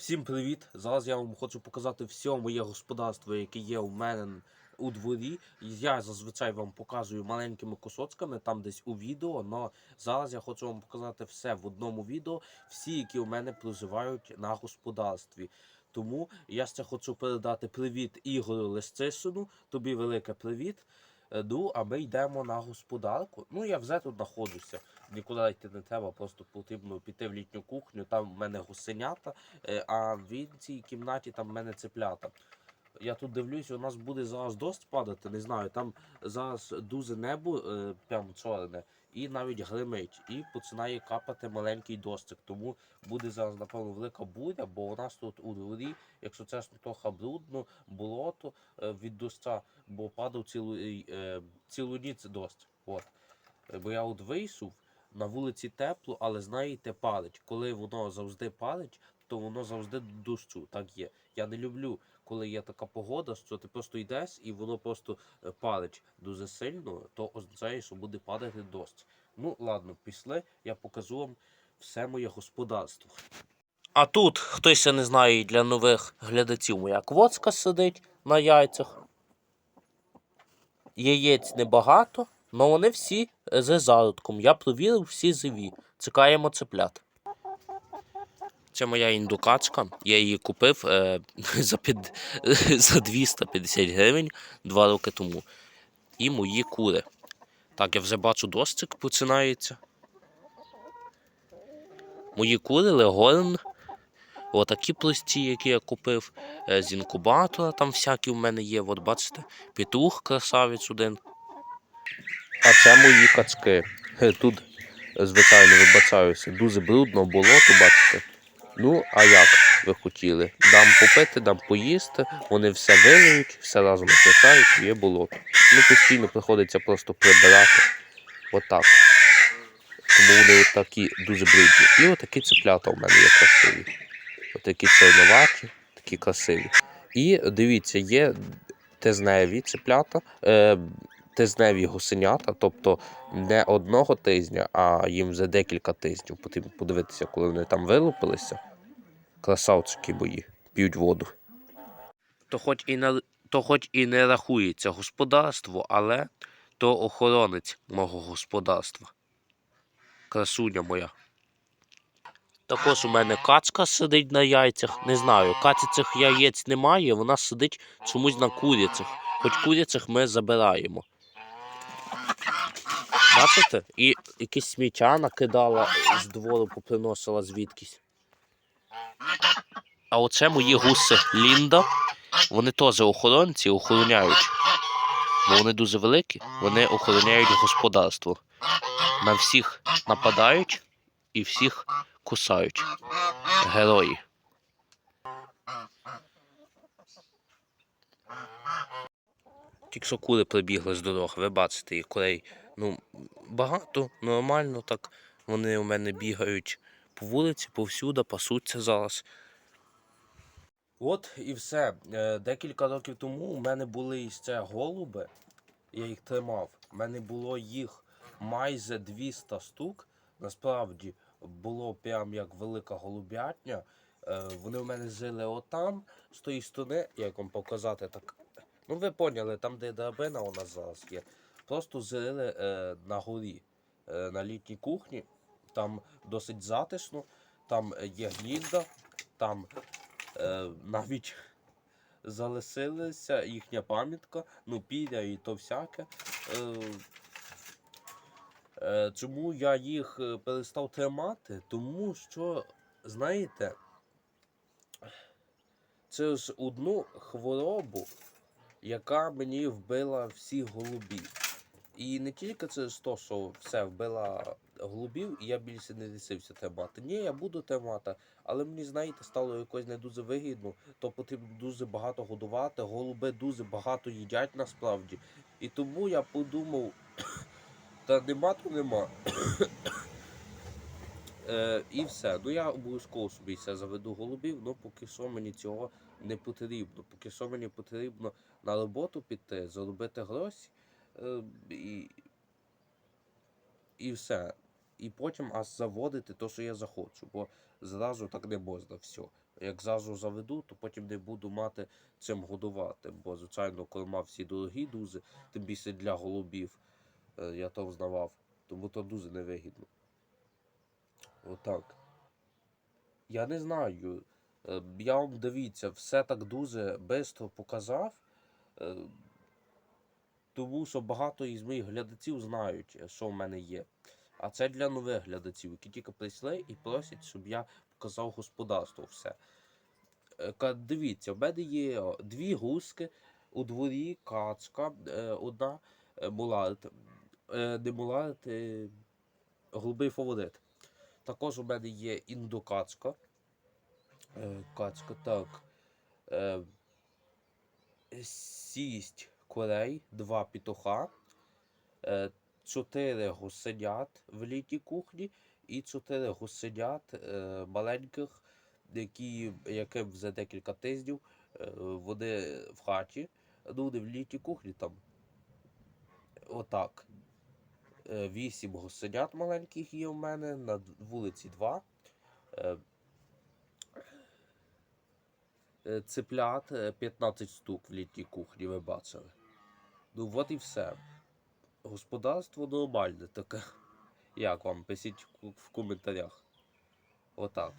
Всім привіт! Зараз я вам хочу показати все моє господарство, яке є у мене у дворі. Я зазвичай вам показую маленькими кусочками, там десь у відео. але зараз я хочу вам показати все в одному відео, всі, які у мене проживають на господарстві. Тому я ще хочу передати привіт Ігорю Лисцишину. Тобі велике привіт. Ну, а ми йдемо на господарку. Ну, я вже тут знаходжуся. Нікуди йти не треба, просто потрібно піти в літню кухню. Там в мене гусенята, е, а в іншій кімнаті там в мене цеплята. Я тут дивлюсь, у нас буде зараз дощ падати, не знаю. Там зараз дуже небо, е, прям чорне, і навіть гримить, і починає капати маленький дощик. Тому буде зараз, напевно, велика буря, бо у нас тут у дворі, якщо чесно, трохи брудно, болото е, від доща, бо падав цілу, е, цілу ніч дощ. От. Бо я от вийшов, на вулиці тепло, але знаєте, палить. Коли воно завжди палить, то воно завжди до дощу. Так є. Я не люблю, коли є така погода, що ти просто йдеш і воно просто е, палить дуже сильно, то означає, що буде падати дощ. Ну, ладно, пішли, я покажу вам все моє господарство. А тут, хтось ще не знає для нових глядачів, моя квоцка сидить на яйцях. Яєць небагато, але вони всі е, з зародком. Я провірив всі живі. Чекаємо цеплят. Це моя індукачка. Я її купив е, за, під, за 250 гривень два роки тому. І мої кури. Так, я вже бачу дощик починається. Мої кури Легорн. Отакі прості, які я купив. е, З інкубатора там всякі в мене є. От бачите, петух красавець один. А це мої качки. Е, Тут, звичайно, вибачаюся, дуже брудно болото, бачите. Ну, а як ви хотіли? Дам попити, дам поїсти, вони все вилиють, все разом опитають, є болото. Ну, постійно приходиться просто прибирати. Отак. Тому вони такі дуже брудні. І отакі цеплята у мене є красиві. Отакі чорноваті, такі красиві. І дивіться, є тизневі цеплята, е, тизневі гусенята, тобто не одного тижня, а їм вже декілька тижнів. Потрібно подивитися, коли вони там вилупилися. Красавчики бої, п'ють воду. То хоч і не, то хоч і не рахується господарство, але то охоронець мого господарства. Красуня моя. Також у мене качка сидить на яйцях. Не знаю, каці цих яєць немає, вона сидить чомусь на куряцях. Хоч куряцях ми забираємо. Бачите? І якесь сміття накидала з двору, поприносила звідкись. А оце мої гуси Лінда. Вони теж охоронці, охороняють. Бо вони дуже великі, вони охороняють господарство. На всіх нападають і всіх кусають. Герої. Тільки що прибігли з дорог, ви бачите, і курей. Ну, багато, нормально так. Вони у мене бігають по вулиці, повсюди, пасуться зараз. От і все. Е, Декілька років тому у мене були ще голуби, я їх тримав. У мене було їх майже 200 штук. Насправді було прям як велика голубятня. Е, Вони у мене жили отам, з тої сторони, як вам показати так. Ну, ви поняли, там, де драбина у нас зараз є. Просто жили е, на горі, на літній кухні. Там досить затишно, там е, є гнізда, там е, навіть залишилася їхня пам'ятка, ну, піря і то всяке. Е, е, чому я їх е, перестав тримати? Тому що, знаєте, через одну хворобу, яка мені вбила всіх голубів. І не тільки через те, що все вбила голубів, і я більше не рішився тримати. Ні, я буду тримати, але мені, знаєте, стало якось не дуже вигідно, то потрібно дуже багато годувати. Голуби дуже багато їдять насправді. І тому я подумав, та нема, то нема. Е, і все. Ну я обов'язково собі все заведу голубів, ну поки що мені цього не потрібно. Поки що мені потрібно на роботу піти, заробити гроші і, і все. І потім аж заводити те, що я захочу, бо зразу так не можна все. як зразу заведу, то потім не буду мати чим годувати. Бо, звичайно, корма всі дорогі дуже, тим більше для голубів. Е, Я то взнавав. Тому то дуже невигідно. Отак. Я не знаю. Е, Я вам дивіться, все так дуже швидко показав. Тому що багато із моїх глядачів знають, е, що в мене є. А це для нових глядачів, які тільки прийшли і просять, щоб я показав господарство все. Е, Дивіться, в мене є дві гуски у дворі, качка, е, одна е, не муларт, е, голубий фаворит. Також у мене є індокачка. Е, Качка, так. Сість курей, два петуха, е, чотири гусенят в літній кухні і чотири гусенят е, маленьких, які, яким за декілька тижнів е, вони в хаті. Ну, не в літній кухні там. Отак. Вісім гусенят маленьких є в мене, на вулиці два. Е, е, Цеплят е, 15 штук в літній кухні, ви бачили. Ну от і все. Господарство нормальне таке. Як вам? Пишіть в коментарях. Отак.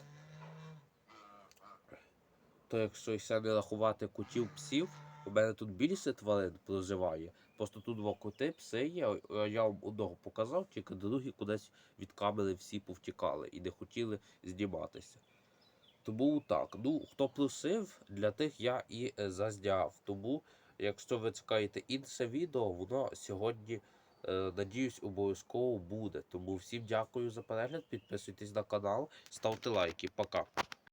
То якщо ще не рахувати котів, псів, у мене тут більше тварин проживає. Просто тут два коти, пси є, я вам одного показав, тільки другі кудись від камери всі повтікали і не хотіли зніматися. Тому так, ну хто просив, для тих я і е, зазняв. Тому, якщо ви чекаєте інше відео, воно сьогодні, е, надіюсь, обов'язково буде. Тому всім дякую за перегляд, підписуйтесь на канал, ставте лайки. Пока.